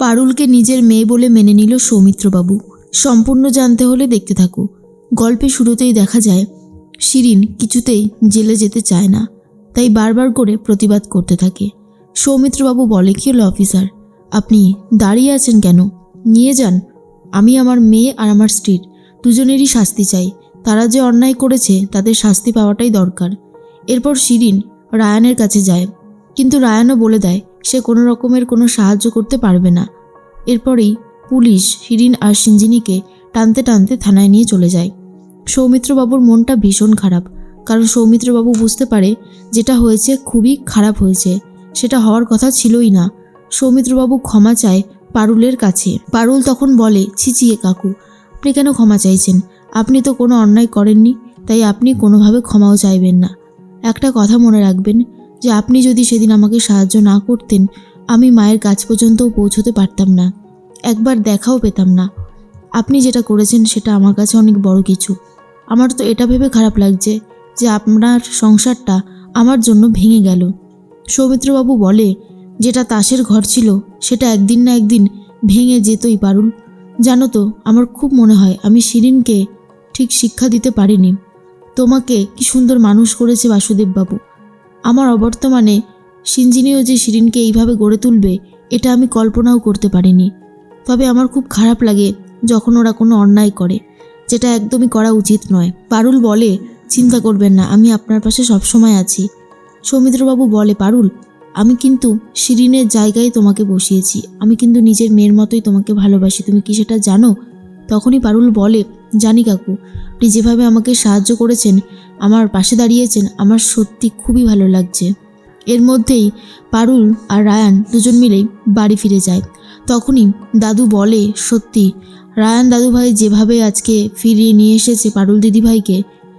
পারুলকে নিজের মেয়ে বলে মেনে নিল সৌমিত্রবাবু। সম্পূর্ণ জানতে হলে দেখতে থাকো। গল্পে শুরুতেই দেখা যায়, শিরিন কিছুতেই জেলে যেতে চায় না, তাই বারবার করে প্রতিবাদ করতে থাকে। সৌমিত্রবাবু বলে, কি হলো অফিসার? আপনি দাঁড়িয়ে আছেন কেন? নিয়ে যান। আমি আমার মেয়ে আর আমার স্ত্রীর দুজনেরই শাস্তি চাই। তারা যে অন্যায় করেছে, তাদের শাস্তি পাওয়াটাই দরকার। এরপর শিরিন রায়ানের কাছে যায়, কিন্তু রায়ানও বলে দেয় সে কোনো রকমের কোনো সাহায্য করতে পারবে না। এরপরেই পুলিশ হিরিন আর সিঞ্জিনিকে টানতে টানতে থানায় নিয়ে চলে যায়। সৌমিত্রবাবুর মনটা ভীষণ খারাপ, কারণ সৌমিত্রবাবু বুঝতে পারে যেটা হয়েছে খুবই খারাপ হয়েছে, সেটা হওয়ার কথা ছিলই না। সৌমিত্রবাবু ক্ষমা চায় পারুলের কাছে। পারুল তখন বলে ছিচিয়ে কাকু, আপনি কেন ক্ষমা চাইছেন? আপনি তো কোনো অন্যায় করেননি, তাই আপনি কোনোভাবে ক্ষমাও চাইবেন না। একটা কথা মনে রাখবেন যে আপনি যদি সেদিন আমাকে সাহায্য না করতেন, আমি মায়ের কাছ পর্যন্তও পৌঁছতে পারতাম না। একবার দেখাও পেতাম না। আপনি যেটা করেছেন, সেটা আমার কাছে অনেক বড় কিছু। আমার তো এটা ভেবে খারাপ লাগছে যে আপনার সংসারটা আমার জন্য ভেঙে গেল। সৌমিত্রবাবু বলে, যেটা তাসের ঘর ছিল, সেটা একদিন না একদিন ভেঙে যেতই পারুল। জানো তো, আমার খুব মনে হয় আমি শিরিনকে ঠিক শিক্ষা দিতে পারিনি। তোমাকে কি সুন্দর মানুষ করেছে বাসুদেববাবু। আমার অবর্তমানে সিঞ্জিনিও যে শিরিনকে এইভাবে গড়ে তুলবে, এটা আমি কল্পনাও করতে পারিনি। তবে আমার খুব খারাপ লাগে যখন ওরা কোনো অন্যায় করে, যেটা একদমই করা উচিত নয়। পারুল বলে, চিন্তা করবেন না, আমি আপনার পাশে সবসময় আছি। সৌমিত্রবাবু বলে, পারুল, আমি কিন্তু শিরিনের জায়গায় তোমাকে বসিয়েছি। আমি কিন্তু নিজের মেয়ের মতোই তোমাকে ভালোবাসি। তুমি কি সেটা জানো? তখনই পারুল বলে, জানি কাকু, আপনি যেভাবে আমাকে সাহায্য করেছেন, আমার পাশে দাঁড়িয়েছেন, আমার সত্যি খুবই ভালো লাগছে। এর মধ্যেই পারুল আর রায়ান দুজন মিলেই বাড়ি ফিরে যায়। তখনই দাদু বলে, সত্যি, রায়ান দাদুভাই যেভাবে আজকে ফিরিয়ে নিয়ে এসেছে পারুল দিদিভাইকে,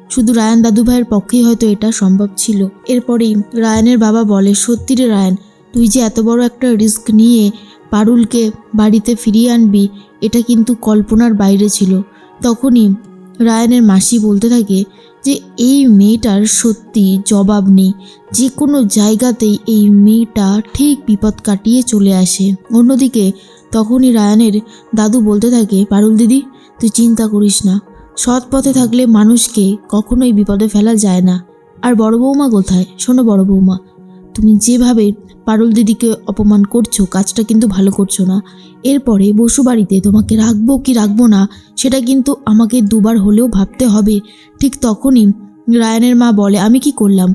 শুধু রায়ান দাদুভাইয়ের পক্ষেই হয়তো এটা সম্ভব ছিল। এরপরেই রায়ানের বাবা বলে, সত্যি রে রায়ান, তুই যে এত বড় একটা রিস্ক নিয়ে পারুলকে বাড়িতে ফিরিয়ে আনবি, এটা কিন্তু কল্পনার বাইরে ছিল। তখনই রায়ানের মাসি বলতে থাকে যে, এই মেয়েটার সত্যি জবাব নেই। যে কোনো জায়গাতেই এই মেয়েটা ঠিক বিপদ কাটিয়ে চলে আসে। অন্যদিকে তখনই রায়ানের দাদু বলতে থাকে, পারুল দিদি, তুই চিন্তা করিস না। সৎ পথে থাকলে মানুষকে কখনোই বিপদে ফেলা যায় না। আর বড় বৌমা কোথায়? শোনো বড় বৌমা তুমি যেভাবে পারুল দিদিকে অপমান করছ, কাজটা কিন্তু ভালো করছ না। এরপরে বসু বাড়িতে তোমাকে রাখব কি রাখব না, সেটা কিন্তু আমাকে দুবার হলেও ভাবতে হবে। ঠিক তখনই রায়ানের মা বলে, আমি কি করলাম?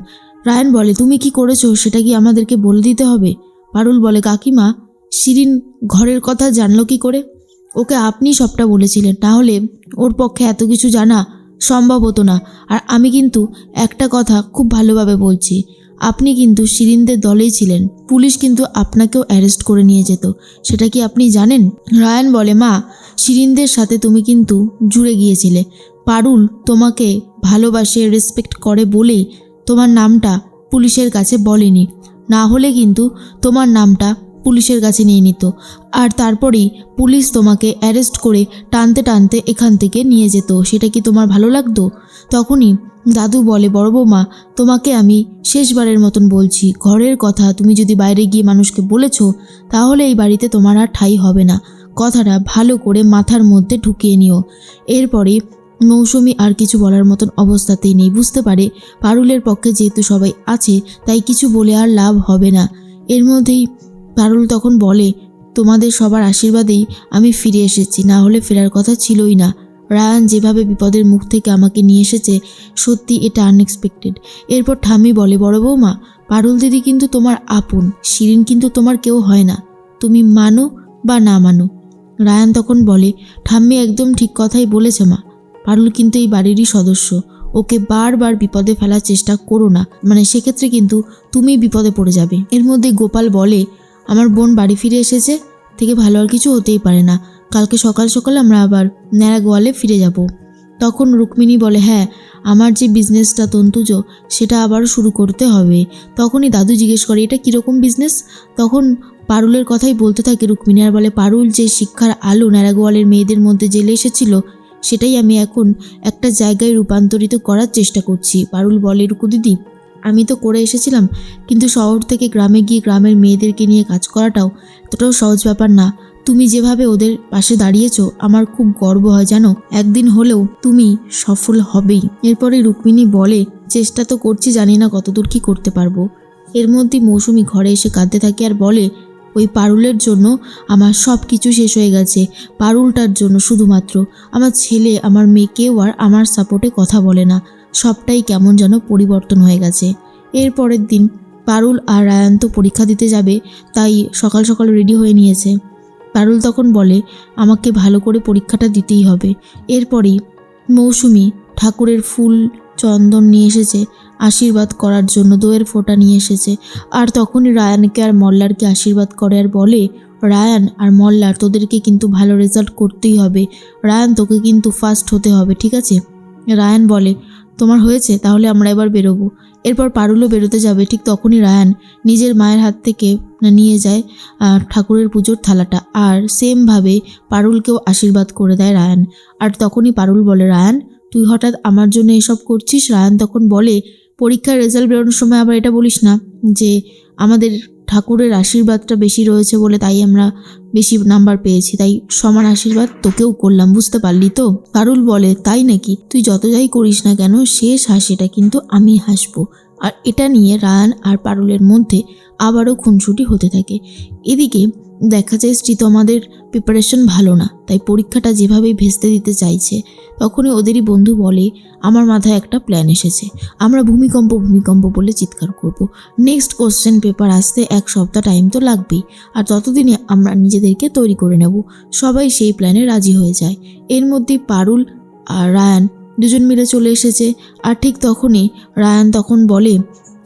রায়ান বলে, তুমি কি করেছ সেটা কি আমাদেরকে বলে দিতে হবে? পারুল বলে, কাকিমা, শিরিন ঘরের কথা জানলো কি করে? ওকে আপনি সবটা বলেছিলেন তাহলে ওর পক্ষে এত কিছু জানা সম্ভব হতো না। আর আমি কিন্তু একটা কথা খুব ভালোভাবে বলছি আপনি কিন্তু শিরিনদের দলেই ছিলেন। পুলিশ কিন্তু আপনাকেও অ্যারেস্ট করে নিয়ে যেত। সেটা কি আপনি জানেন? রায়ান বলে, মা, শিরিনদের সাথে তুমি কিন্তু জুড়ে গিয়েছিলে। পারুল তোমাকে ভালোবাসে রেসপেক্ট করে বলেই তোমার নামটা পুলিশের কাছে বলেনি। না হলে কিন্তু তোমার নামটা পুলিশের কাছে নিয়ে নিত। আর তারপরেই পুলিশ তোমাকে অ্যারেস্ট করে টানতে টানতে এখান থেকে নিয়ে যেত। সেটা কি তোমার ভালো লাগতো? তখনই দাদু বলে, বড় বৌমা, তোমাকে আমি শেষবারের মতন বলছি, ঘরের কথা তুমি যদি বাইরে গিয়ে মানুষকে বলেছ, তাহলে এই বাড়িতে তোমার আর ঠাই হবে না। কথাটা ভালো করে মাথার মধ্যে ঢুকিয়ে নিও। এরপরে মৌসুমি আর কিছু বলার মতন অবস্থাতেই নেই। বুঝতে পারে পারুলের পক্ষে যেহেতু সবাই আছে, তাই কিছু বলে আর লাভ হবে না। এর মধ্যেই পারুল তখন বলে, তোমাদের সবার আশীর্বাদেই আমি ফিরে এসেছি, না হলে ফেরার কথা ছিলই না। রায়ান যেভাবে বিপদের মুখ থেকে আমাকে নিয়ে এসেছে, সত্যি এটা আনএক্সপেক্টেড এরপর ঠাম্মি বলে, বড় বৌমা, পারুল দিদি কিন্তু তোমার আপন, শিরিন কিন্তু তোমার কেউ হয় না। তুমি মানো বা না মানো? রায়ান তখন বলে, ঠাম্মি একদম ঠিক কথাই বলেছে মা। পারুল কিন্তু এই বাড়িরই সদস্য। ওকে বারবার বিপদে ফেলার চেষ্টা করো না। মানে সেক্ষেত্রে কিন্তু তুমি বিপদে পড়ে যাবে। এর মধ্যে গোপাল বলে, আমার বোন বাড়ি ফিরে এসেছে, থেকে ভালো আর কিছু হতেই পারে না। কালকে সকাল সকাল আমরা আবার ন্যাড়া গোয়ালে ফিরে যাব। তখন রুক্মিণী বলে হ্যাঁ আমার যে বিজনেসটা তন্তুজ, সেটা আবার শুরু করতে হবে। তখনই দাদু জিজ্ঞেস করে, এটা কীরকম বিজনেস তখন পারুলের কথাই বলতে থাকে রুক্মিণী আর বলে, পারুল যে শিক্ষার আলো ন্যাড়াগোয়ালের মেয়েদের মধ্যে জেলে এসেছিল, সেটাই আমি এখন একটা জায়গায় রূপান্তরিত করার চেষ্টা করছি। পারুল বলে, রুকু দিদি, আমি তো করে এসেছিলাম, কিন্তু শহর থেকে গ্রামে গিয়ে গ্রামের মেয়েদেরকে নিয়ে কাজ করাটাও এতটাও সহজ ব্যাপার না। তুমি যেভাবে ওদের পাশে দাঁড়িয়েছো, আমার খুব গর্ব হয় জানো? একদিন হলেও তুমি সফল হবেই। এরপরে রুক্মিণী বলে, চেষ্টা তো করছি, জানি না কতদূর কি করতে পারব। এর মধ্যে মৌসুমি ঘরে এসে কাঁদতে থাকে আর বলে, ওই পারুলের জন্য আমার সব কিছু শেষ হয়ে গেছে। পারুলটার জন্য শুধুমাত্র আমার ছেলে, আমার মেয়েকেও আর আমার সাপোর্টে কথা বলে না। সবটাই কেমন যেন পরিবর্তন হয়ে গেছে। এর পরের দিন পারুল আর রায়ান তো পরীক্ষা দিতে যাবে, তাই সকাল সকাল রেডি হয়ে নিয়েছে। পারুল তখন বলে, আমাকে ভালো করে পরীক্ষাটা দিতেই হবে। এরপরেই মৌসুমি ঠাকুরের ফুল, চন্দন নিয়ে এসেছে, আশীর্বাদ করার জন্য দোয়ের ফোঁটা নিয়ে এসেছে। আর তখনই রায়ানকে আর মল্লারকে আশীর্বাদ করে আর বলে, রায়ান আর মল্লার তোদেরকে কিন্তু ভালো রেজাল্ট করতেই হবে। রায়ান তোকে কিন্তু ফার্স্ট হতে হবে, ঠিক আছে? রায়ান বলে তোমার হয়েছে, তাহলে আমরা এবার বেরোবো। এরপর পারুলও বেরোতে যাবে, ঠিক তখনই রায়ান নিজের মায়ের হাত থেকে নিয়ে যায় ঠাকুরের পুজোর থালাটা। আর সেমভাবে পারুলকেও আশীর্বাদ করে দেয় রায়ান। আর তখনই পারুল বলে, রায়ান, তুই হঠাৎ আমার জন্য এসব করছিস? রায়ান তখন বলে, পরীক্ষার রেজাল্ট বেরোনোর সময় আবার এটা বলিস না যে আমাদের ঠাকুরের আশীর্বাদটা বেশি রয়েছে বলে তাই আমরা বেশি নাম্বার পেয়েছি। তাই সমান আশীর্বাদ তোকেও করলাম, বুঝতে পারলি তো? কারুল বলে, তাই নাকি? তুই যত যাই করিস না কেন শেষ হাসিটা কিন্তু আমি হাসবো। আর এটা নিয়ে রায়ান আর পারুলের মধ্যে আবারও খুনসুটি হতে থাকে। এদিকে দেখা যায় শ্রীতমাদের প্রিপারেশন ভালো না, তাই পরীক্ষাটা যেভাবেই ভেস্তে দিতে চাইছে, তখনই ওদেরই বন্ধু বলে, আমার মাথায় একটা প্ল্যান এসেছে, আমরা ভূমিকম্প ভূমিকম্প বলে চিৎকার করব। নেক্সট কোশ্চেন পেপার আসতে এক সপ্তাহ টাইম তো লাগবেই, আর ততদিনে আমরা নিজেদেরকে তৈরি করে নেব। সবাই সেই প্ল্যানে রাজি হয়ে যায়। এর মধ্যে পারুল আর রায়ান দুজন মিলে চলে এসেছে, আর ঠিক তখনই রায়ান তখন বলে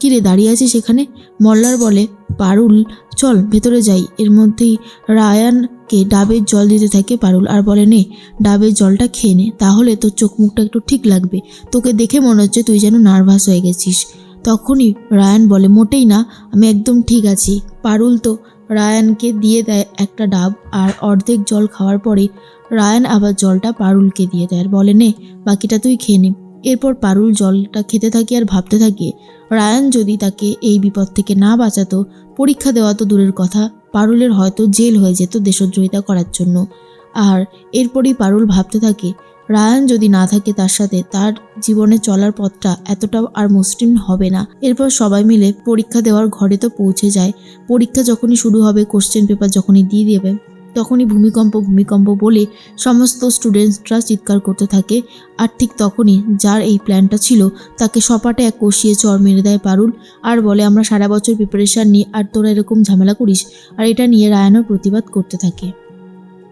কিরে দাঁড়িয়ে আছিস সেখানে। মল্লার বলে, পারুল, চল ভেতরে যাই। এর মধ্যেই রায়ানকে ডাবের জল দিতে থাকে পারুল। আর বলে, নে, ডাবের জলটা খেয়ে নে, তাহলে তোর চোখ মুখটা একটু ঠিক লাগবে। তোকে দেখে মনে হচ্ছে তুই যেন নার্ভাস হয়ে গেছিস। তখনই রায়ান বলে, মোটেই না, আমি একদম ঠিক আছি। পারুল তো রায়ানকে দিয়ে দেয় একটা ডাব আর অর্ধেক জল খাওয়ার পরে রায়ান আবার জলটা পারুলকে দিয়ে দেয়। আর বলে, নে, বাকিটা তুই খেয়ে নে। এরপর পারুল জলটা খেতে থাকে আর ভাবতে থাকে, রায়ান যদি তাকে এই বিপদ থেকে না বাঁচাতো, পরীক্ষা দেওয়া তো দূরের কথা, পারুলের হয়তো জেল হয়ে যেত দেশদ্রোহিতা করার জন্য। আর এরপরই পারুল ভাবতে থাকে, রায়ান যদি না থাকে তার সাথে, তার জীবনে চলার পথটা এতটাও আর মসৃণ হবে না। এরপর সবাই মিলে পরীক্ষা দেওয়ার ঘরে তো পৌঁছে যায়। পরীক্ষা যখনই শুরু হবে কোশ্চেন পেপার যখনই দিয়ে দেবে তখনই ভূমিকম্প ভূমিকম্প বলে সমস্ত স্টুডেন্টসরা চিৎকার করতে থাকে। আর ঠিক তখনই যার এই প্ল্যানটা ছিল, তাকে সপাটে এক কষিয়ে চর মেরে দেয় পারুল। আর বলে, আমরা সারা বছর প্রিপারেশান নিই, আর তোরা এরকম ঝামেলা করিস। আর এটা নিয়ে রায়ানও প্রতিবাদ করতে থাকে।